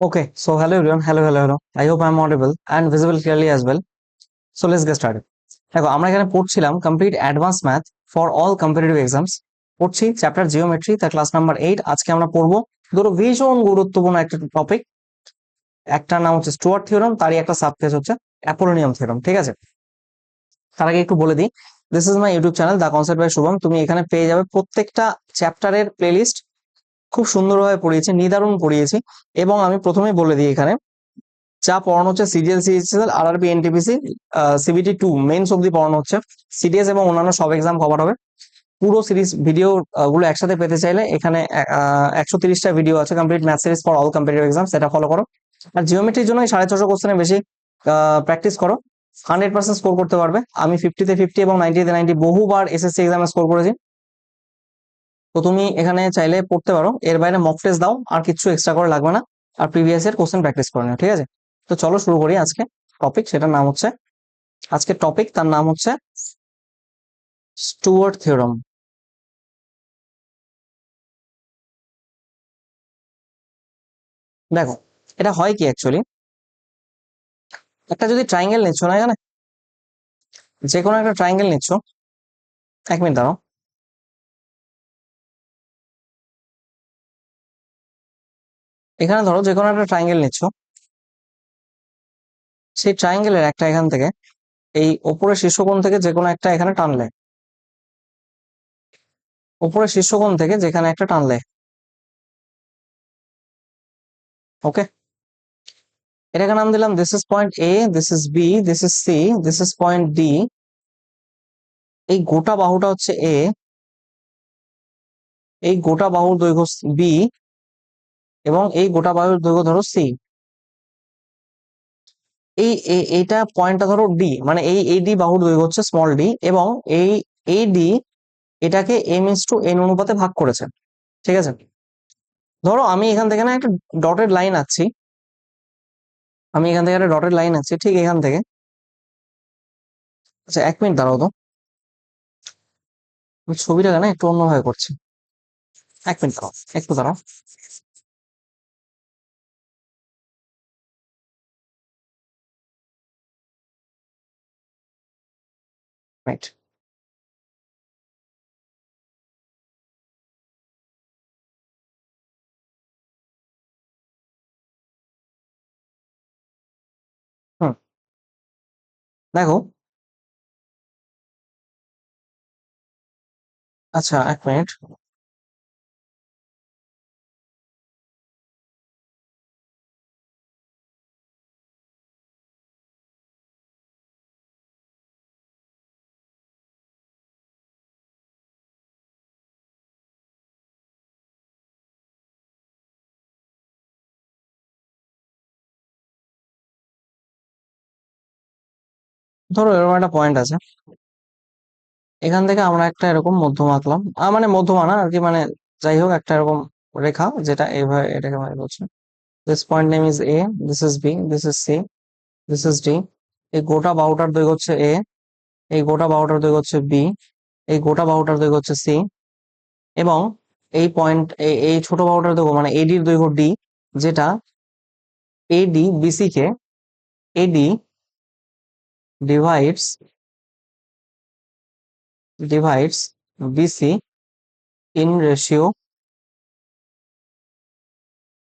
Okay, so hello everyone, hello, hello, hello. I hope I'm audible and visible clearly as well. So let's get started. দেখো আমরা এখানে পড়ছিলাম complete advance math for all competitive exams পড়ছি chapter geometry তার class number eight আজকে আমরা পড়ব ধরো ভীষণ গুরুত্বপূর্ণ একটা টপিক একটা নাম হচ্ছে স্টুয়ার্ট থিওরাম তারই একটা সাবকেস হচ্ছে অ্যাপোলোনিয়াম থিওরাম ঠিক আছে তার আগে একটু বলে দিই this is my YouTube channel the concept by Shubham তুমি এখানে পেয়ে যাবে প্রত্যেকটা চ্যাপ্টারের প্লেলিস্ট খুব সুন্দরভাবে পড়িয়েছি, নিদারুণ পড়িয়েছি এবং আমি প্রথমেই বলে দিই এখানে, যা পড়ানো হচ্ছে সিডিএল সিএসএল আর আরবি এনটিপিসি সিবিটি টু মেইনস অব্দি পড়ানো হচ্ছে। সিডিএস এবং অন্যান্য সব এক্সাম কভার হবে। পুরো সিরিজ ভিডিও গুলো একসাথে পেতে চাইলে এখানে একশো তিরিশটা ভিডিও আছে complete math series for all competitive exam সেটা ফলো করো। আর জিওমেট্রির জন্য সাড়ে ছশো কোশ্চেনে বেশি প্র্যাকটিস করো। হান্ড্রেড পার্সেন্ট স্কোর করতে পারবে। আমি ফিফটিতে ফিফটি এবং নাইনটিতে নাইনটি বহুবার এসএসসি এক্সামে স্কোর করেছি। তো তুমি এখানে চাইলে পড়তে পারো। এর বাইরে মক টেস্ট দাও, আর কিছু এক্সট্রা করে লাগবে না। আর প্রিভিয়াস এর কোশ্চেন প্র্যাকটিস করে নিও, ঠিক আছে? তো চলো শুরু করি আজকে টপিক সেটার নাম হচ্ছে, আজকে টপিক তার নাম হচ্ছে স্টুয়ার্ট থিওরাম দেখো, এটা হয় কি অ্যাকচুয়ালি একটা যদি ট্রাইঙ্গেল নিচ্ছ না এখানে? যে কোনো একটা ট্রাইঙ্গেল নিচ্ছ। এক মিনিট দাঁড়াও। এখানে ধরো যে কোনো একটা ট্রাইঙ্গেল নিচ্ছ। সেই ট্রাইঙ্গেলের একটা এখান থেকে, এই ওপরের শীর্ষকোণ থেকে যে কোনো একটা এখানে টানলে। উপরের শীর্ষকোণ থেকে যেখানে একটা টানলে। ওকে এটাকে নাম দিলাম this is point A this is B this is C this is point D এই গোটা বাহুটা হচ্ছে এ এই গোটা বাহুর দৈর্ঘ্য বি এবং এই গোটা বায়ুর দৈর্ঘ্য ধরো সি এই এইটা পয়েন্টটা ধরো ডি মানে এই এই ডি বাহুর দৈর্ঘ্য হচ্ছে স্মল ডি এবং এই এই ডি এটাকে এম ইস টু এন অনুপাতে ভাগ করেছে, ঠিক আছে? ধরো আমি এখান থেকে না একটা ডটেড লাইন আছি আমি এখান থেকে একটা ডটেড লাইন আছি ঠিক এখান থেকে। আচ্ছা এক মিনিট দাঁড়াও তো। আমি ছবিটাকে না একটু অন্যভাবে করছি। এক মিনিট দাঁড়াও, একটু দাঁড়াও। রাইট হুম দেখো আচ্ছা এক মিনিট ধরো এরকম একটা পয়েন্ট আছে। এখান থেকে আমরা একটা এরকম মধ্যম আঁকলাম। মানে মধ্যমা না আর কি মানে যাই হোক একটা এরকম রেখা যেটা এইভাবে এটাকে মানে বলছে। This point name is A this is B this is C this is D এই গোটা বাহুটার দৈর্ঘ্য হচ্ছে এ এই গোটা বাহুটার দৈর্ঘ্য হচ্ছে বি এই গোটা বাহুটার দৈর্ঘ্য হচ্ছে সি এবং এই পয়েন্ট এই ছোট বাহুটার দৈর্ঘ্য মানে এডির দৈর্ঘ্য ডি যেটা AD BC K AD divides divides BC in ratio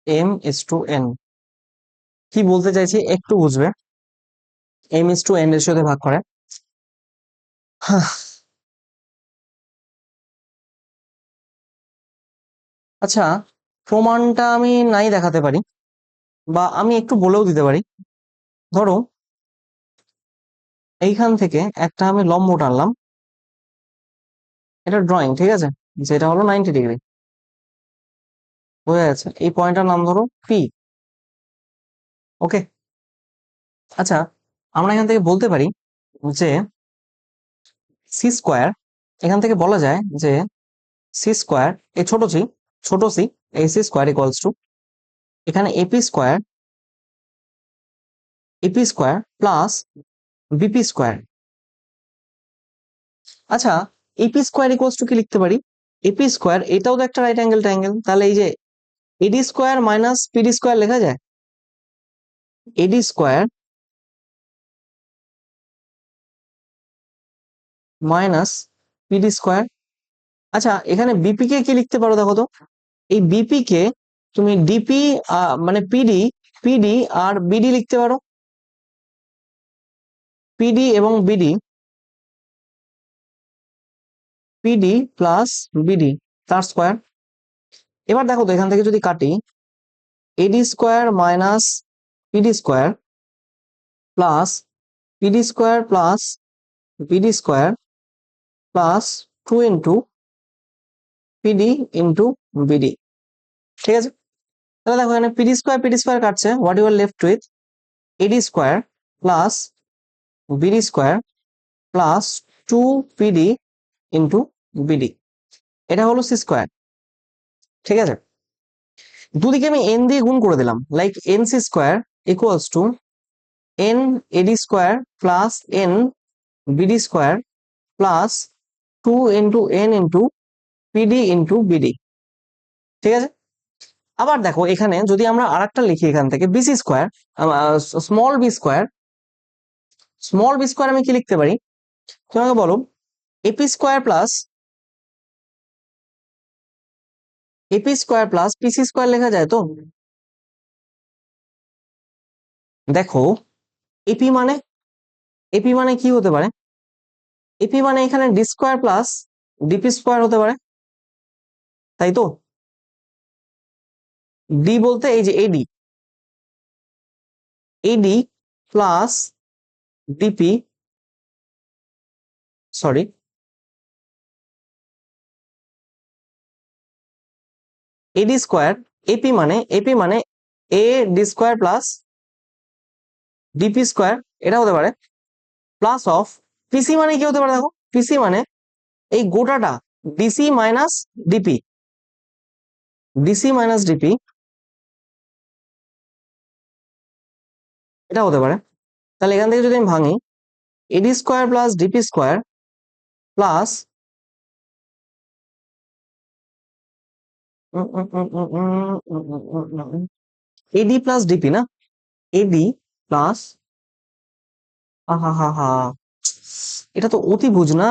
m is to n. কি বলতে চাইছি একটু বুঝবে? M is to n রেশিওতে ভাগ করে। আচ্ছা প্রমাণটা আমি নাই দেখাতে পারি, বা আমি একটু বলেও দিতে পারি। ধরো এইখান থেকে একটা আমি লম্ব টানলাম। এটা ড্রয়িং ঠিক আছে? যেটা হলো নাইনটি ডিগ্রি বোঝা যাচ্ছে? এই পয়েন্টটার নাম ধরো পি ওকে আচ্ছা আমরা এখান থেকে বলতে পারি যে সি স্কোয়ার এখান থেকে বলা যায় যে সি স্কোয়ার এই ছোট সি ছোট সি এই সি স্কোয়ার ইকুয়ালস টু এখানে AP square AP square plus BP square আচ্ছা এপি স্কোয়ার ইকুয়ালস টু কি লিখতে পারি? এপি স্কোয়ার এটাও তো একটা রাইট অ্যাঙ্গেল ট্রায়াঙ্গেল তাহলে এই যে AD square minus PD square লেখা যায়? AD square minus PD square আচ্ছা এখানে বিপি কে কি লিখতে পারো দেখো তো? এই বিপি কে তুমি ডিপি মানে পিডি পিডি আর বিডি লিখতে পারো। পিডি এবং বিডি পিডি প্লাস বিডি তার স্কোয়ার এবার দেখো তো, এখান থেকে যদি কাটি AD square minus PD square plus PD square plus BD square plus two into PD into BD ঠিক আছে? তাহলে দেখো এখানে পিডি স্কোয়ার পিডি স্কোয়ার কাটছে what you are left with AD square plus BD square plus two PD into BD এটা হলো C square ঠিক আছে? দুদিকে আমি এন দিয়ে গুণ করে দিলাম। Like N C square equals to N AD square plus N BD square plus two into N into PD into BD ঠিক আছে? আবার দেখো, এখানে যদি আমরা আরেকটা লিখি এখান থেকে BC square small B square small B square আমি কি লিখতে পারি? তোমাকে বলো AP square plus AP square plus PC square লেখা যায় তো? দেখো এপি মানে এপি মানে কি হতে পারে? এপি মানে এখানে D square plus DP square হতে পারে, তাই তো? ডি বলতে এই যে AD AD plus DP sorry AD square AP মানে এপি মানে A D square plus DP square এটা হতে পারে প্লাস অফ পিসি মানে কি হতে পারে দেখো? পিসি মানে এই গোটাটা DC minus DP DC minus DP এটা হতে পারে। তাহলে এখান থেকে যদি আমি ভাঙি AD square plus DP square plus AD plus DP না এডি প্লাস আহা হা হা এটা তো অতিভুজ না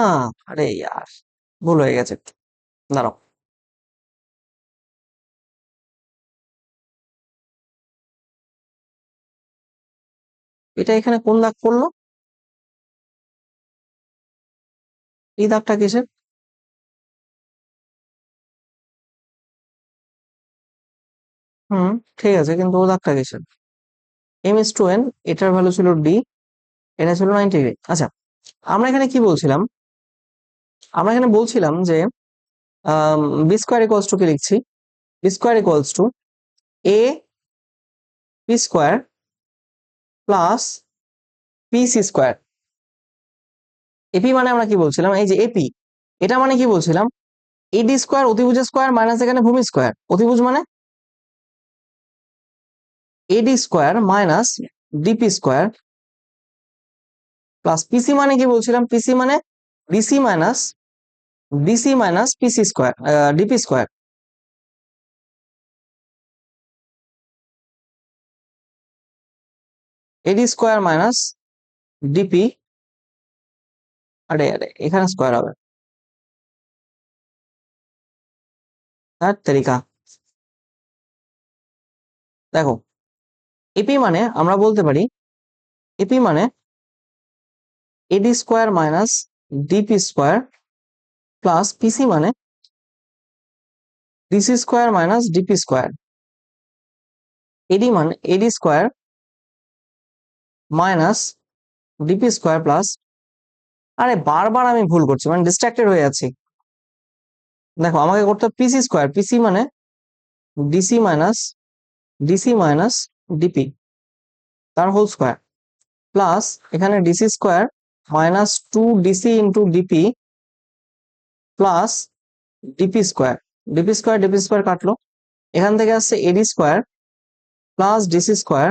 আরে ইয়ার ভুল হয়ে গেছে দাঁড়াও এটা এখানে কোন দাগ পড়ল? এই দাগটা কিসের? হুম, ঠিক আছে, কিন্তু ও দাগটা কিসের? এম এস টু এন এটার ভ্যালু ছিল ডি এটা ছিল নাইনটি ডিগ্রি আচ্ছা আমরা এখানে কি বলছিলাম? আমরা এখানে বলছিলাম যে বি স্কোয়ার ইকুয়ালস টু কি লিখছি? B square equals to A P square plus PC square AP মানে আমরা কি বলছিলাম? এই যে এপি এটা মানে কি বলছিলাম? এডি স্কোয়ার অতিভুজ স্কোয়ার মাইনাস এখানে ভূমি স্কোয়ার অতিভুজ মানে? AD square minus DP square plus PC মানে কি বলছিলাম? পিসি মানে DC minus DC minus PC square DP square AD square minus DP, আরে আরে, এখানে স্কোয়ার হবে। তার দেখো, এপি মানে আমরা বলতে পারি, এপি মানে AD square minus DP square plus PC মানে DC square minus DP square. AD মানে AD square minus DP square plus, আরে বারবার আমি ভুল করছি মানে ডিস্ট্রাক্টেড হয়ে যাচ্ছি দেখো, আমাকে করতে পিসি স্কোয়ার পিসি মানে DC minus DC minus DP তার হোল স্কোয়ার প্লাস এখানে DC square minus two DC into DP plus DP square. DP square DP square কাটলো। এখান থেকে আসছে AD square plus DC square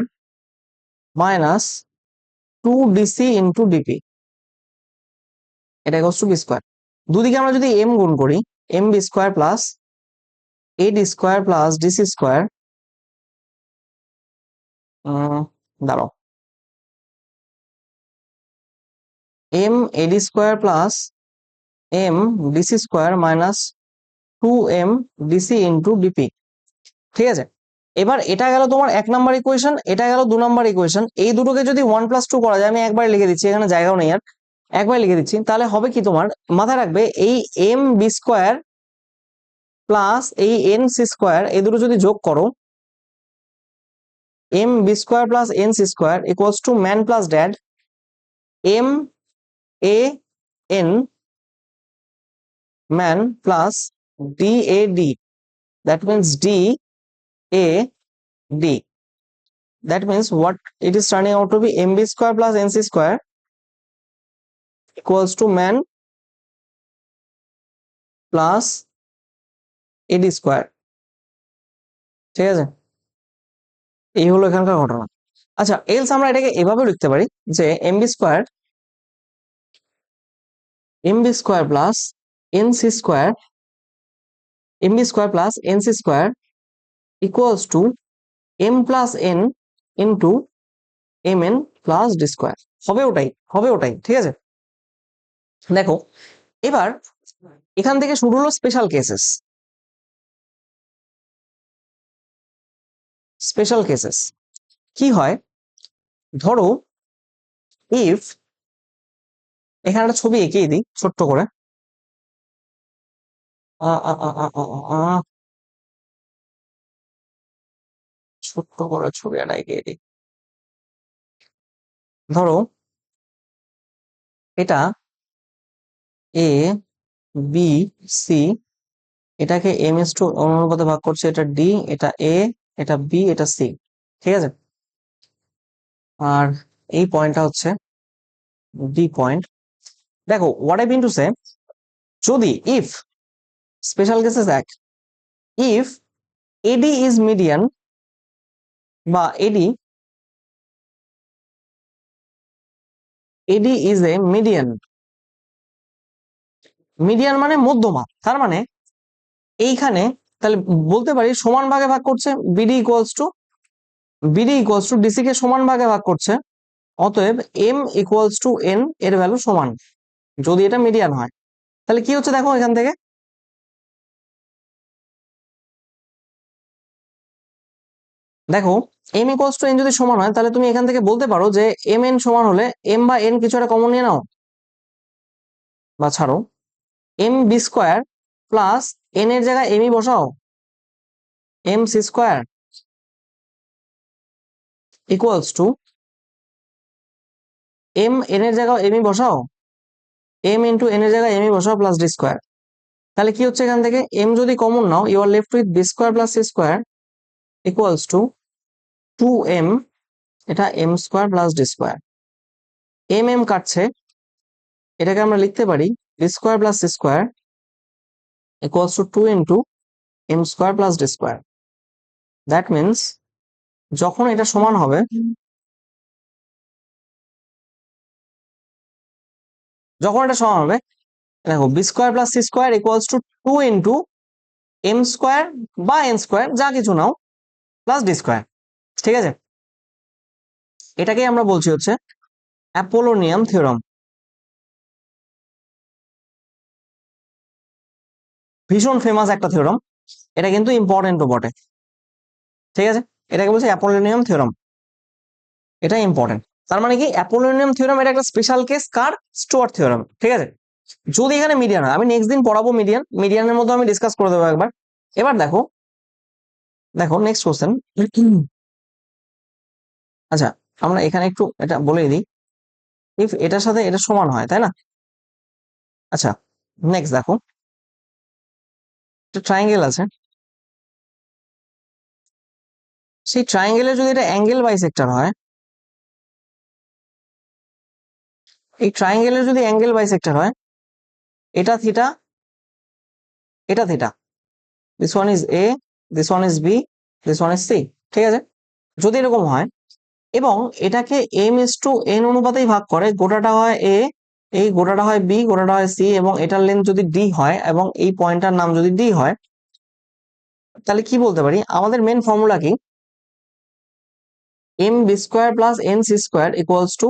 minus two DC into DP এটা equals to B square দুদিকে আমরা যদি M গুণ করি M B square plus A D square plus DC square দাঁড়াও। M AD square plus M DC square minus two M DC into DP ঠিক আছে? এবার এটা গেল তোমার এক নাম্বার ইকুয়েশন এটা গেল দু নাম্বার ইকুয়েশন এই দুটোকে যদি ওয়ান প্লাস টু করা যায়, আমি একবার লিখে দিচ্ছি, এখানে জায়গাও নেই আর, একবার লিখে দিচ্ছি, তাহলে হবে কি তোমার, মাথায় রাখবে এই এম বি স্কোয়ার প্লাস এই এন সি স্কোয়ার এই দুটো যদি যোগ করো M B square plus N C square equals to man plus dad M A N man plus D A D that means d a d that means what it is turning out to be mb square plus nc square equals to man plus ad square ঠিক আছে এই হলো এখানকার ঘটনা আচ্ছা else আমরা এটাকে এভাবে লিখতে পারি যে MB square MB square plus NC square mb square plus nc square equals to m plus n into mn plus d square. হবে ওটাই হবে ওটাই, ঠিক আছে? দেখো, এবার এখান থেকে শুরু হলো স্পেশাল কেসেস স্পেশাল কেসেস কি হয়? ধরো ইফ এখানে একটা ছবি এঁকিয়ে দিই, ছোট্ট করে। ছোট্ট করে ছবি একটা এঁকিয়ে দিই। ধরো, এটা এ বি সি এটাকে এম এস টু অনুপাতে ভাগ করছে, এটা ডি এটা এ এটা বি এটা সি ঠিক আছে? আর এই পয়েন্টটা হচ্ছে ডি পয়েন্ট দেখো what I mean to say যদি ইফ স্পেশাল কেসেস এক ইফ এডি ইজ মিডিয়ান বা AD AD is a median median মানে মধ্যমা তার মানে এইখানে তাহলে বলতে পারি সমান ভাগে ভাগ করছে BD equals to BD equals to DC কে সমান ভাগে ভাগ করছে, অতএব এম ইকুয়ালস টু এন এর ভ্যালু সমান, যদি এটা মিডিয়ান হয়। তাহলে কি হচ্ছে দেখো এখান থেকে? দেখো এম ইকুয়ালস টু এন যদি সমান হয়, তাহলে তুমি এখান থেকে বলতে পারো যে এম এন সমান হলে এম বা এন কিছু একটা কমন নিয়ে নাও। বা ছাড়ো M B square plus N এর জায়গায় এমই বসাও। M C square equals to M N এর জায়গায় এমই বসাও। এম ইন্টু এন এর জায়গায় এমই বসাও প্লাস ডি স্কোয়ার তাহলে কি হচ্ছে এখান থেকে? এম যদি common now you are left with B square plus C square equals to two M এটা M square plus D square M M কাটছে, এটাকে আমরা লিখতে পারি B square plus C square equals to 2 into m square plus d square. That means, যখন এটা সমান হবে, যখন এটা সমান হবে, দেখো B square plus C square equals to two into M square বা এন স্কোয়ার যা কিছু নাও প্লাস ডি স্কোয়ার ঠিক আছে? এটাকেই আমরা বলছি হচ্ছে অ্যাপোলোনিয়াম থিওরাম। ভীষণ ফেমাস একটা থিওরাম। এটা কিন্তু ইম্পর্টেন্টও বটে। ঠিক আছে? এটাকে বলছে অ্যাপোলোনিয়াম থিওরাম। এটা ইম্পর্টেন্ট তার মানে কি? অ্যাপোলোনিয়াম থিওরাম এটা একটা স্পেশাল কেস কার? Stewart theorem. ঠিক আছে? যদি এখানে মিডিয়ান হয়, আমি নেক্সট দিন পড়াবো মিডিয়ান মিডিয়ানের মধ্যে আমি ডিসকাস করে দেবো একবার। এবার দেখো দেখো নেক্সট কোশ্চেন আচ্ছা আমরা এখানে একটু এটা বলে দিই। ইফ এটার সাথে এটা সমান হয়, তাই না? আচ্ছা নেক্সট দেখো। ট্রায়াঙ্গেল আছে। সেই ট্রায়াঙ্গেলের যদি এটা অ্যাঙ্গেল বাইসেক্টর হয়, এই ট্রায়াঙ্গেলের যদি অ্যাঙ্গেল বাইসেক্টর হয়, এটা থিটা এটা theta this one is A this one is B this one is C ঠিক আছে? যদি এরকম হয় এবং এটাকে এম এস টু এন অনুপাতেই ভাগ করে, গোটাটা হয় এ এই গোটাটা হয় বি গোটাটা হয় সি এবং এটার লেন্থ যদি ডি হয় এবং এই পয়েন্টটার নাম যদি ডি হয়, তাহলে কি বলতে পারি? আমাদের মেন ফর্মুলা কি? M B square plus N C square equals to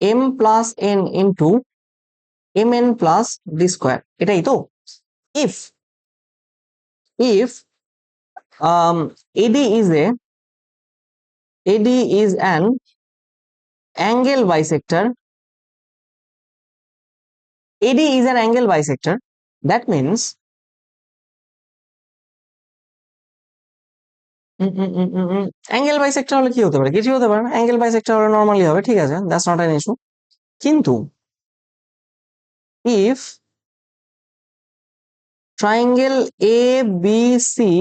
M plus N into M N plus D square এটাই তো? If if AD is a AD is an angle bisector. AD is an angle bisector. That means angle bisector হলে কি হতে পারে কিছু হতে পারে না অ্যাঙ্গেল বাইসেক্টর হলে নর্মালি হবে, ঠিক আছে দ্যাটস নট অ্যান ইস্যু কিন্তু if triangle A B C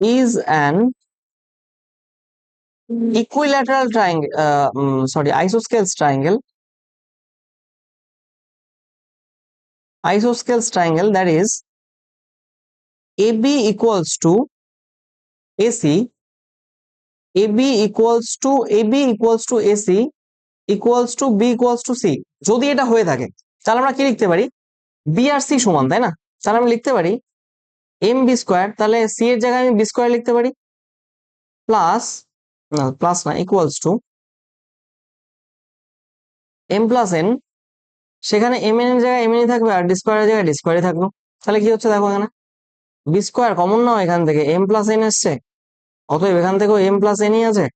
is an equilateral triangle sorry isosceles triangle isosceles triangle that is AB equals to AC AB equals to AB equals to AC equals to B equals to C যদি এটা হয়ে থাকে, তাহলে আমরা কি লিখতে পারি? B আর C সমান, তাই না? তাহলে আমি লিখতে পারি এম বি স্কোয়ার তাহলে সি এর জায়গায় আমি বি স্কোয়ার লিখতে পারি প্লাস না প্লাস না equals to M plus N সেখানে এম এন এর জায়গায় এম এনই থাকবে আর ডি স্কোয়ারের জায়গায় ডি স্কোয়ারই থাকল তাহলে কি হচ্ছে দেখো এখানে? বি স্কোয়ার কমন নাও এখান থেকে? এম প্লাস এন এসছে। অতএব এখান থেকেও এম প্লাস এনই আছে।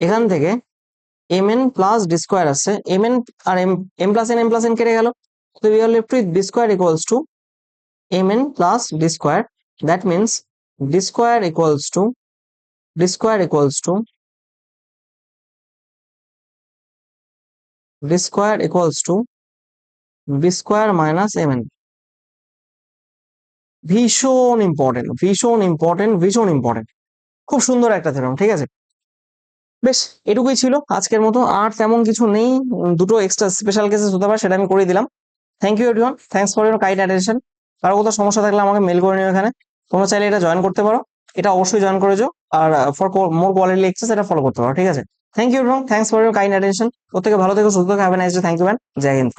এখান থেকে M N plus D square আসছে। এম এন আর M M plus N M plus N কেটে গেল। অতএব you are left with B square equals to M N plus D square that means d square equals to, d square equals to d square equals to b square minus mn ভীষণ important ভীষণ important ভীষণ important খুব সুন্দর একটা থেরম ঠিক আছে? বেশ, এটুকুই ছিল আজকের মতো, আর তেমন কিছু নেই, দুটো এক্সট্রা স্পেশাল কেসেস হতে পারে, সেটা আমি করে দিলাম। Thank you everyone thanks for your kind attention কারও কোথাও সমস্যা থাকলে আমাকে মেল করে নিও এখানে। তোমরা চাইলে এটা জয়েন করতে পারো। এটা অবশ্যই জয়েন করেছ। আর ফর মোর কোয়ালিটি এক্সেস এটা ফলো করতে পারো, ঠিক আছে? Thank you everyone thanks for your kind attention প্রত্যেকে ভালো থেকো, সুস্থ থাকো thank you man Jai Hind